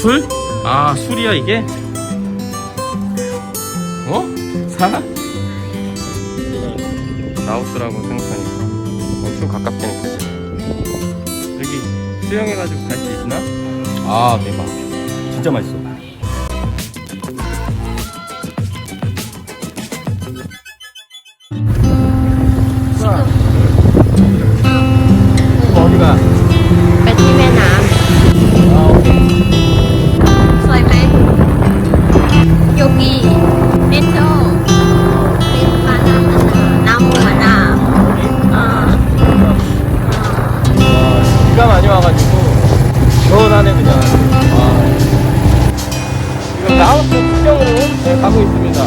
술? 아 술이야 이게? 어? 사? 라오스라고 생각하니까 엄청 가깝게 느껴지네 여기 수영해가지고 갈 수 있나? 아 대박 진짜 맛있어 여기 벤더 바나나 나무 하나. 와, 어. 어, 비가 많이 와가지고 겨울하네 그냥. 와. 지금 라오스 국경으로 네, 가고 있습니다.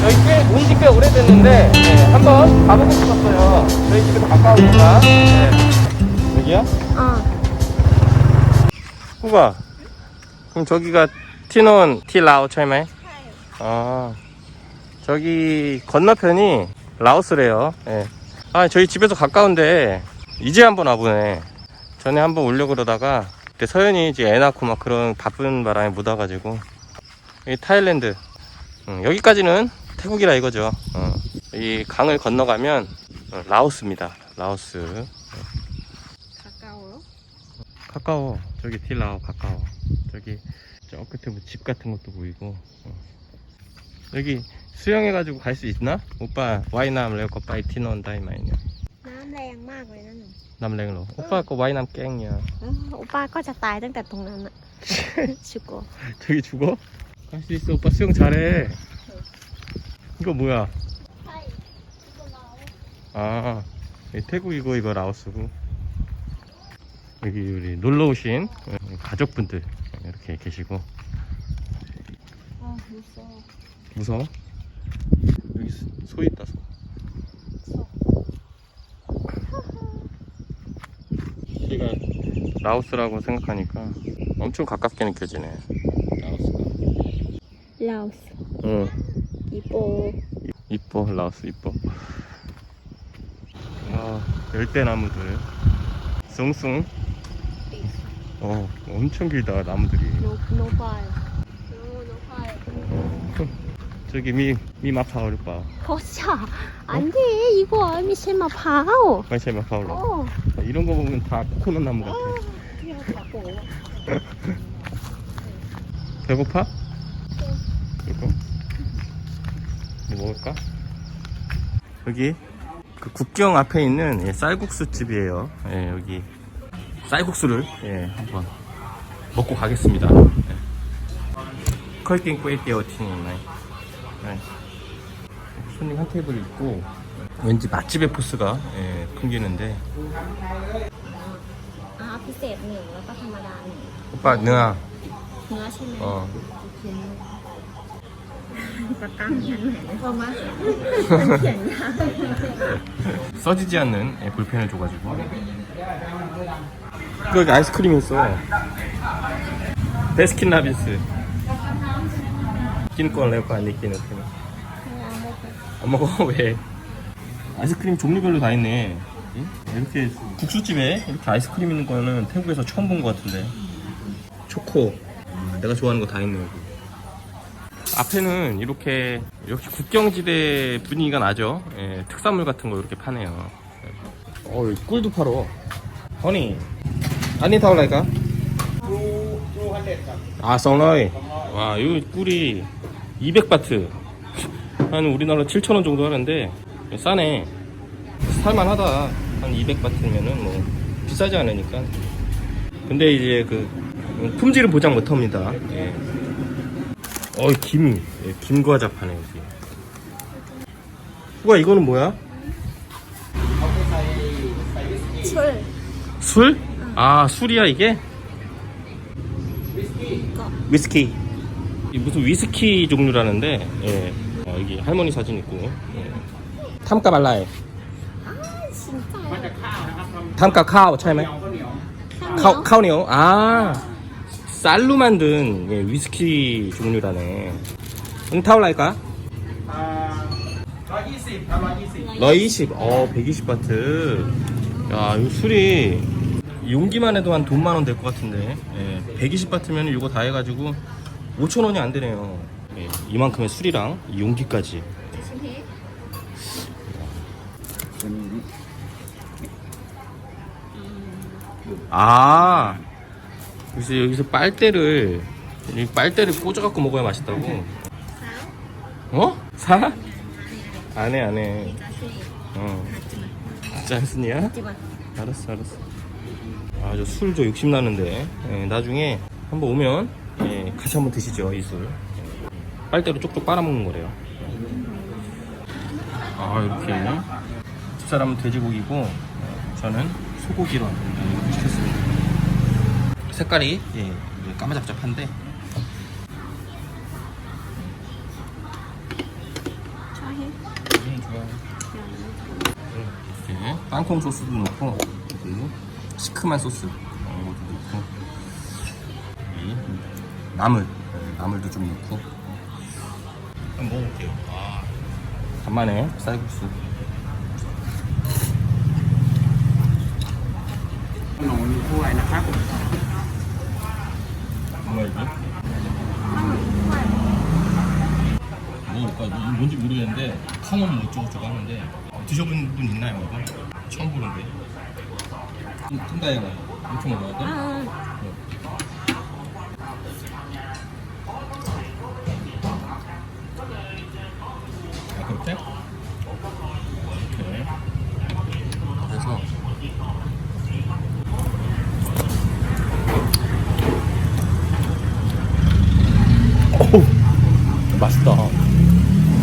저희 꽤 온지 꽤 오래됐는데 네, 한번 가보고 싶었어요. 저희 집에서 가까우니까. 네. 여기야? 어. 후가 그럼 저기가 티논 티라오 철매 아 저기 건너편이 라오스래요. 예. 아 저희 집에서 가까운데 이제 한번 와보네. 전에 한번 오려고 그러다가 그때 서현이 이제 애 낳고 막 그런 바쁜 바람에 못 와가지고. 이 타일랜드. 음, 여기까지는 태국이라 이거죠. 어. 이 강을 건너가면 라오스입니다. 라오스. 예. 가까워요? 가까워. 저기 딜라오 가까워. 저기 저 끝에 뭐 집 같은 것도 보이고. 어. 여기 수영해가지고 갈 수 있나? 오빠 와이남 레오코 빠이 티논 다이마이냐. น้ำแรงมากเลยนั่นน่ะ 남랭로. 오빠 거 와이남 깽이야. เออโอป้าก็จะตายตั้งแต่ตรงนั้นอะชิโก 저기 죽어? 갈 수 있어. 오빠 수영 잘해. 이거 뭐야? 아, 이 태국이고 이거 라오스고. 여기 우리 놀러 오신 어, 가족분들 이렇게 계시고. อ๋อดูโซ่ 무서워? 여기 소 있다 소. 키가 라오스라고 생각하니까 엄청 가깝게 느껴지네. 라오스가. 라오스. 응. 이뻐. 이뻐 라오스 이뻐. 아 열대 나무들. 숭숭. 네. 어 엄청 길다 나무들이. 높, 높아요. 너무 높아요. 어. 저기 미, 미 마파 오르빠. 거샤. 안 돼. 이거 미세 마파오. 마세 아, 마파 오르 어. 아, 이런 거 보면 다 코코넛 나무 같아. 아, 그냥 뭐. 배고파? 네. 조금? 뭐 먹을까? 여기 그 국경 앞에 있는 예, 쌀국수 집이에요. 예, 여기 쌀국수를 예, 한번 먹고 가겠습니다. 예. 컬팅 꾸이띠어 팅이 네. 예. 손님 한 테이블 있고 왠지 맛집의 포스가 예, 풍기는데 อ่าพิเศษหนึ่งแล้วก็ธรรมดาหนึ่ง 오빠 능아 เนื้อใช่ไหม 어 ปากกาเขียนไหนพอมาเขียนยาว 써지지 않는 예, 볼펜을 줘가지고 여기 아이스크림이 있어 베스킨 라빈스 끼는 건 레오가 안 끼는 거안 먹어 왜 아이스크림 종류별로 다 있네 응? 이렇게 국수집에 이렇게 아이스크림 있는 거는 태국에서 처음 본 것 같은데 초코 내가 좋아하는 거 다 있네 여기 앞에는 이렇게 역시 국경지대 분위기가 나죠. 예, 특산물 같은 거 이렇게 파네요. 어, 여기 꿀도 팔어. 허니, 아니 타올라니까? 아, 썬라이. 와, 이 꿀이 200바트. 한 우리나라 7,000원 정도 하는데, 싸네. 살만하다. 한 200바트면은 뭐, 비싸지 않으니까. 근데 이제 그, 품질을 보장 못 합니다. 예. 어, 김. 예, 김과자 파네, 여기. 후가 이거는 뭐야? 술. 술? 아, 술이야, 이게? 위스키 위스키. 이 무슨 위스키 종류라는데, 예. 어, 여기 할머니 사진 있고. 예. 탐까 말라에. ชินใจ 탐까 카오, 차이마이? 카오, 카오니요? 아, 쌀로 만든 예, 위스키 종류라네. 응, 타올라니까? 120ครับ 120 120, 어, 120바트. 야, 이 술이 용기만 해도 한 돈만 원 될 것 같은데 예, 120바트면 이거 다 해가지고 5천 원이 안 되네요. 예, 이만큼의 술이랑 이 용기까지. 아 여기서 여기서 빨대를 이 빨대를 꽂아갖고 먹어야 맛있다고. 어? 사? 안 해 안 해. 어. 짠순이야? 알았어 알았어. 아 저 술 저 욕심 나는데 예, 나중에 한번 오면 예, 같이 한번 드시죠 이 술. 예. 빨대로 쪽쪽 빨아먹는 거래요. 아 이렇게 집사람은 돼지고기고 어, 저는 소고기로 예, 시켰습니다. 색깔이 예, 까마잡잡한데. 이렇게 땅콩 소스도 넣고 시큼한 소스 나물 네, 나물도 좀 넣고 한번 먹어볼게요. 아, 간만에 쌀국수. 뭐야 이게? 뭐, 그러니까 뭔지 모르겠는데 카몬 뭐 어쩌고저쩌고 하는데 어, 드셔본 분 있나요 이거? 처음 보는데 큰다이가 엄청 먹어야 돼? 아, 아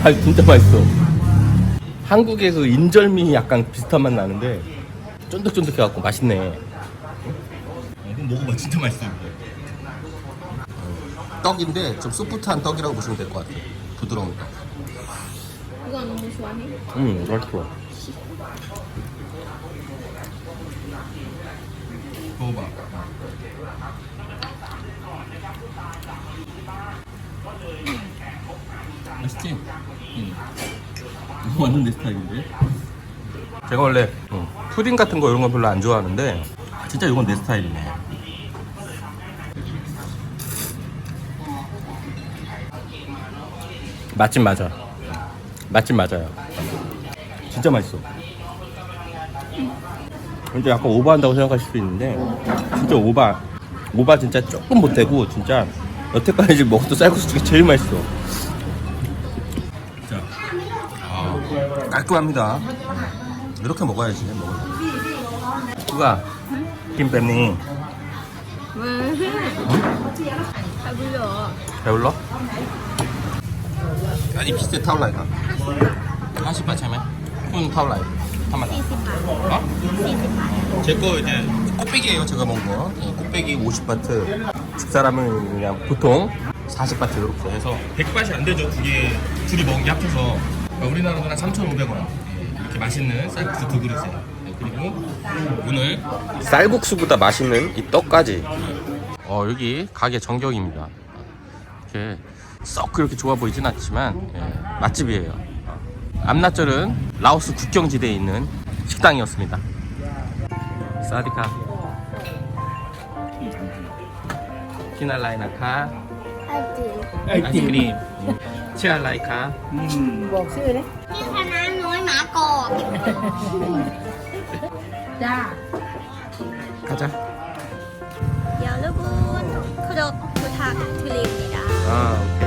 아 진짜 맛있어 한국의 그 인절미 약간 비슷한 맛 나는데 쫀득쫀득해갖고 맛있네 어, 이거 먹어봐 진짜 맛있어 떡인데 좀 소프트한 떡이라고 보시면 될 것 같아요 부드러운 떡 이거 너무 좋아해. 응, 맛있어. 먹어봐. 맛있지? 응. 이거 완전 내 스타일인데? 제가 원래 응, 푸딩 같은 거 이런 거 별로 안 좋아하는데 진짜 이건 내 스타일이네. 맛집 맞아. 맛집 맞아요. 진짜 맛있어. 근데 약간 오버한다고 생각하실 수 있는데 진짜 오바 오바 진짜 조금 못되고 진짜 여태까지 먹었던 쌀국수 중에 제일 맛있어. 자, 아, 깔끔합니다. 이렇게 먹어야지 먹을. 누가 김뱀님 왜? 불려. 배울러? 아니 비슷해 타올라이가. 50바트 차면 푼 타올라이. 40만. 어? 40만. 제거 이제 꽃배기예요 제가 먹은 거 예, 꽃배기 50바트 집사람은 그냥 보통 40바트 이렇게 해서 100바트이 안 되죠 두 개 둘이 먹은 게 합쳐서 그러니까 우리나라로 한 3,500원 이렇게 맛있는 쌀국수 두 그릇에 예, 그리고 오늘 쌀국수보다 맛있는 이 떡까지. 어 여기 가게 정경입니다. 이렇게 썩 그렇게 좋아 보이진 않지만 예, 맛집이에요. 어. 암나절은 라오스 국경지대에 있는 식당이었습니다. 사디카. 키날라이나카. 아이스크림 치알라이카 บอกชื่อเลย นี่คณะน้อยหมากอก จ้า 가자 여러분 구독 부탁드립니다. 아 오케이